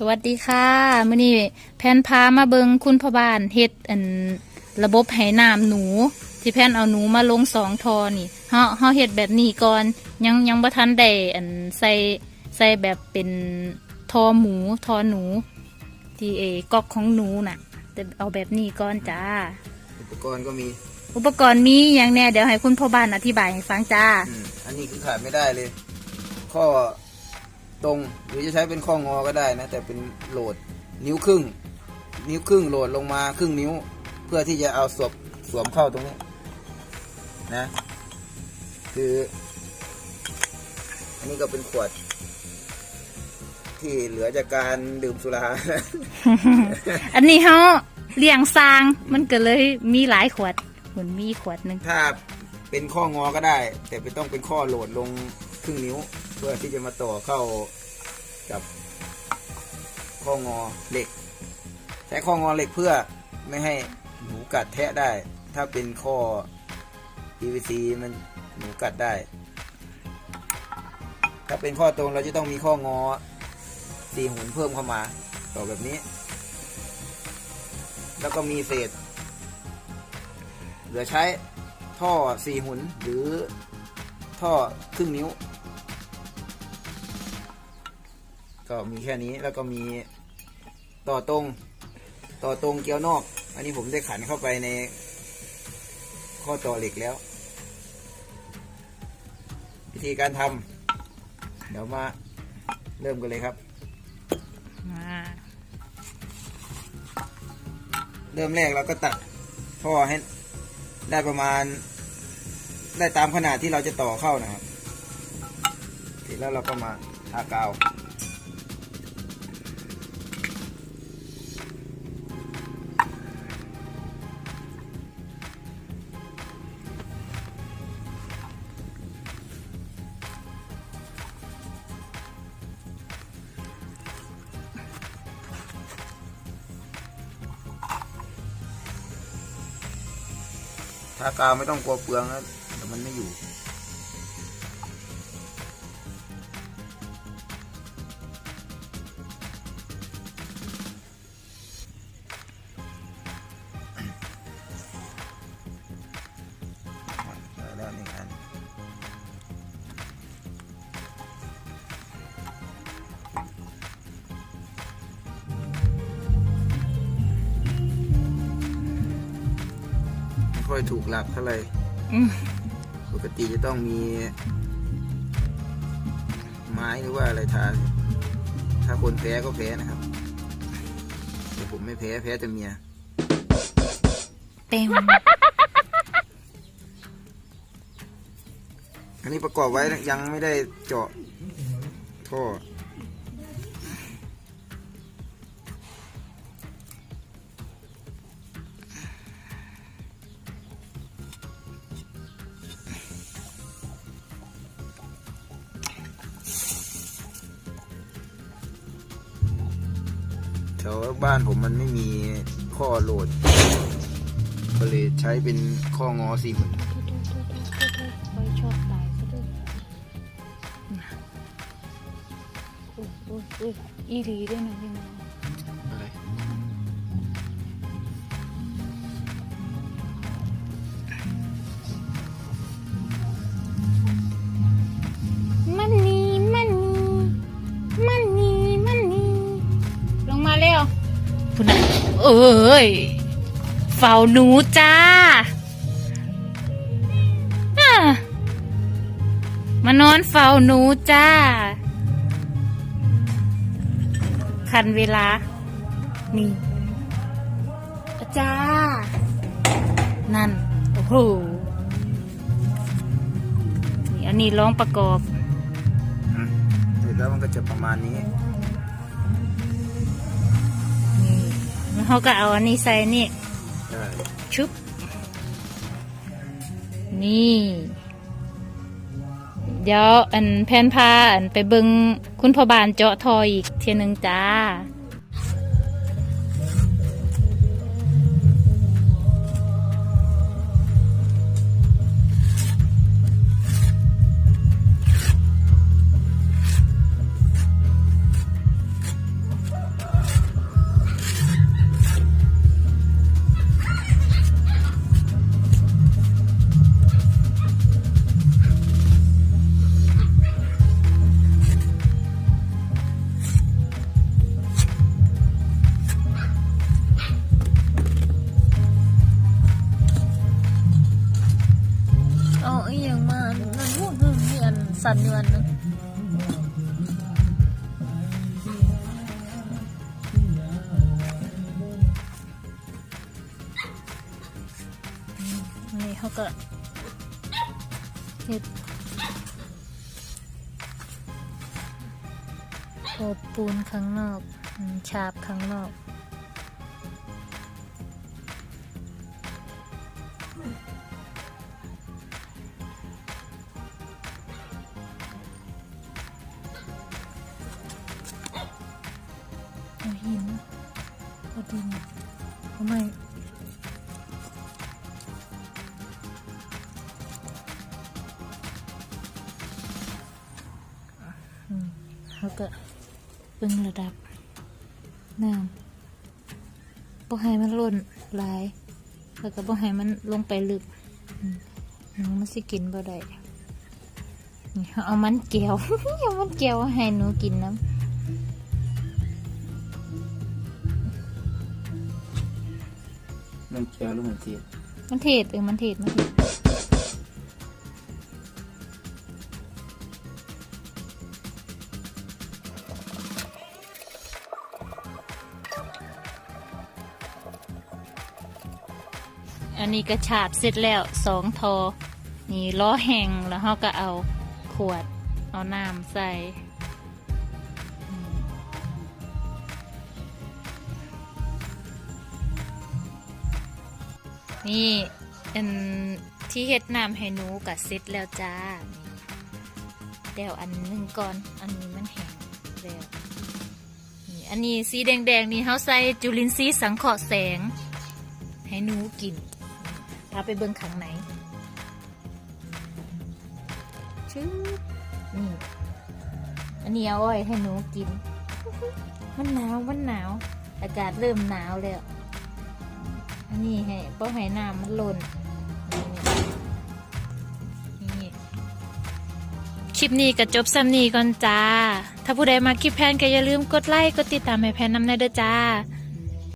สวัสดีค่ะมื้อนี้แพนพามาเบิงคุณพ่อบ้านเฮ็ดอันระบบไหน้ำหนู ที่แพนเอาหนูมาลงสองทอนี่เฮาเฮาเฮ็ดแบบนี้ก่อนยังยังบ่ทันได้อันใส่ใส่แบบเป็นทอหมูทอหนู ที่เอก๊อกของหนูน่ะ แต่เอาแบบนี้ก่อนจ้า อุปกรณ์ก็มี อุปกรณ์มีอย่างแน่เดี๋ยวให้คุณพ่อบ้านอธิบายให้ฟังจ้าอืมอันนี้คือขาดไม่ได้เลย ข้อ ตรง หรือจะใช้เป็นข้องอก็ได้นะ แต่เป็นโหลดนิ้วครึ่ง นิ้วครึ่งโหลดลงมาครึ่งนิ้ว เพื่อที่จะเอาสวมสวมเข้าตรงนี้นะ คือ อันนี้ก็เป็นขวด ที่เหลือจากการดื่มสุราอันนี้เฮาเลี้ยงสร้างมันก็เลยมีหลายขวดหุ่นมีขวดหนึงถ้าเป็นข้องอก็ได้ แต่เป็นต้องเป็นข้อโหลดลงครึ่งนิ้ว เพื่อที่จะมาต่อเข้ากับข้องอเหล็ก ใช้ข้องอเหล็กเพื่อไม่ให้หนูกัดแทะได้ ถ้าเป็นข้อ PVC มันหนูกัดได้ ถ้าเป็นข้อตรงเราจะต้องมีข้องอสี่หุ่นเพิ่มเข้ามา ต่อแบบนี้ แล้วก็มีเศษ เหลือใช้ท่อสี่หุ่นหรือท่อครึ่งนิ้ว ก็มีแค่นี้แล้วก็มีต่อตรง ต่อตรงเกลียวนอก อันนี้ผมได้ขันเข้าไปในข้อต่อเหล็กแล้ว วิธีการทำเดี๋ยวมาเริ่มกันเลยครับมาเริ่มแรกเราก็ตัดท่อให้ได้ประมาณ ได้ตามขนาดที่เราจะต่อเข้านะครับเสร็จแล้วเราก็มาทากาว ถ้ากาวไม่ต้องกลัวเปลืองนะแต่มันไม่อยู่ ค่อยถูกหลักเท่าไหร่อืมปกติจะต้องมี ไม้หรือว่าอะไรทาถ้าคนแพ้ก็แพ้นะครับแต่ผมไม่แพ้แพ้แต่เมีย เต็ม อันนี้ประกอบไว้นะยังไม่ได้เจาะท่อ แถวบ้านผมมันไม่มีข้อโหลด ก็เลยใช้เป็นข้องอสี่หมื่นคอยชอบตายซะด้วยโอ้ยอุ้ยอีหลีด้วยนะพี่น้อง เอ้ยเฝ้าหนูจ้าอะมานอนเฝ้าหนูจ้า คันเวลา นี่จ้า นั่น โอ้โหนี่อันนี้ร้องประกอบ เสร็จแล้วมันก็จะประมาณนี้ เขาก็เอาอันนี้ใส่นี่ ใช่ชุบ นี่ เดี๋ยวอันแพนพาอันไปเบิงคุณพ่อบานเจาะทออีกเทียหนึงจ้าันอยู่อันนึงนี่เขาก็เห็ดอบปูนข้างนอกฉาบข้างนอก ไม้อืมแล้วก็เบิ่งระดับน้ำบ่ให้มันล่นหลาย แล้วก็บ่ให้มันลงไปลึกอืมหนูมันสิกินบ่ได้เอามันเกียวเอามันเกียวให้หนูกินน้ำ มันเจียวหรือมันเทียมันเทศเออมันเทศมันเทศอันนี้ก็ฉาบเสร็จแล้วสองทอ นี่ล้อแห้งแล้วเขาก็เอาขวด เอาน้ำใส่ นี่อันที่เฮ็ดน้ำให้หนูกับเสร็จแล้วจ้าเดี๋ยวอันหนึงก่อน อันนี้มันแห้งแล้วนี่อันนี้สีแดงๆนี่เขาใส่จุลินทรีย์สังเคราะห์แสง ให้หนูกินพาไปเบิ่งข้างในชื่อนี่อันนี้เอาไว้ให้หนูกิน มันหนาวมันหนาว อากาศเริ่มหนาวแล้ว อันนี้ให้เพราะให้น้ำมันหล่นคลิปนี้ก็จบซ้ำนี้ก่อนจ้า ถ้าผู้ใดมาคลิปแพนก็อย่าลืมกดไลค์ กดติดตามให้แพนนำในเด้อจ้า